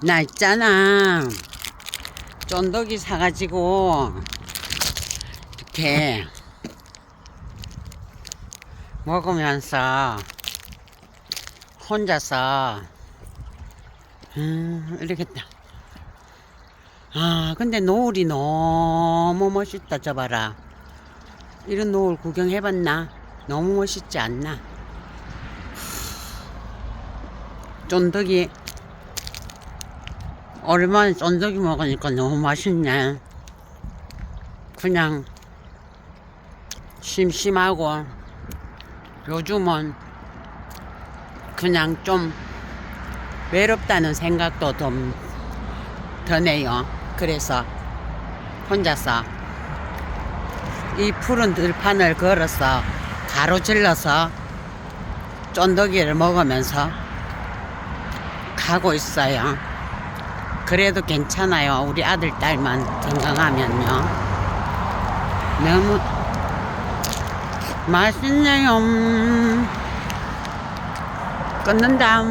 나 있잖아. 쫀득이 사가지고 이렇게 먹으면서 혼자서 음 이렇겠다. 아 근데 노을이 너무 멋있다 저 봐라. 이런 노을 구경해봤나? 너무 멋있지 않나? 쫀득이 오랜만에 쫀득이 먹으니까 너무 맛있네. 그냥 심심하고 요즘은 그냥 좀 외롭다는 생각도 좀 드네요. 그래서 혼자서 이 푸른 들판을 걸어서 가로질러서 쫀득이를 먹으면서 가고 있어요. 그래도 괜찮아요. 우리 아들, 딸만 건강하면요. 너무 맛있네요. 끊는다.